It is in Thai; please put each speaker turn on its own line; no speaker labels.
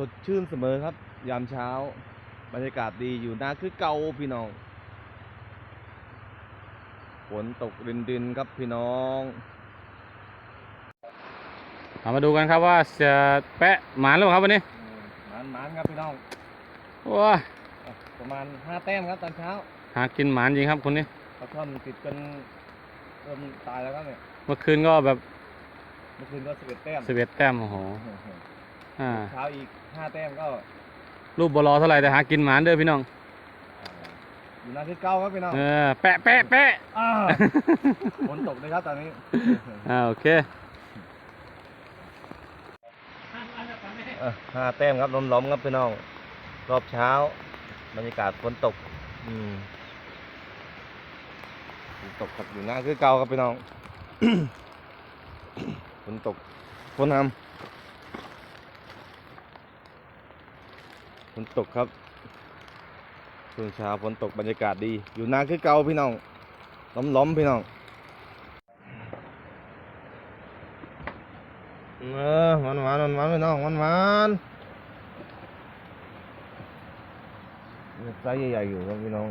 สดชื่นเสมอครับ ยามเช้า บรรยากาศดีอยู่นาคือเก่าพี่น้องฝนตกรินรินๆครับพี่น้อง
เอามาดูกันครับว่าจะแปะหมานหรือเปล่าครับวันนี้
หมานหมานครับพี่น้อง
ว้า
อะประมาณห้าแต้มครับตอนเช้า
หากินหมานจริงครับคนนี้
ปลาช่อนติดกันเริ่มตายแล้วครับเนี่ย
เมื่อคืนก็แบบ
เมื่อคืนก็สิบเอ็ดแต้ม
สิบเอ็ดแต้มโอ้โห อ่า
เช้าอีกห้าแต้มก็
รูปบอลอเท่าไหร่แต่หากินหมานเด้อพี่น้อง
อยู่นาคือเก่าครับพี่น้อง
เออ แปะแปะแปะ
อ่าฝนตกเลยครับตอนนี้
อ่าโอเค
อะห้าแต้มครับล้อมๆครับพี่น้อง รอบเช้า บรรยากาศฝนตก อืมฝนตกครับอยู่หน้าคือเก่าครับพี่น้อง ฝนตกฝนทำ ฝนตกครับช่วงเช้าฝนตกบรรยากาศดี อยู่นาคือเก่าพี่น้องล้อมๆพี่น้องเออหวานหวานหวานหวานพี่น้องหวานหวานไซส์ใหญ่ๆอยู่ครับพี่น้อง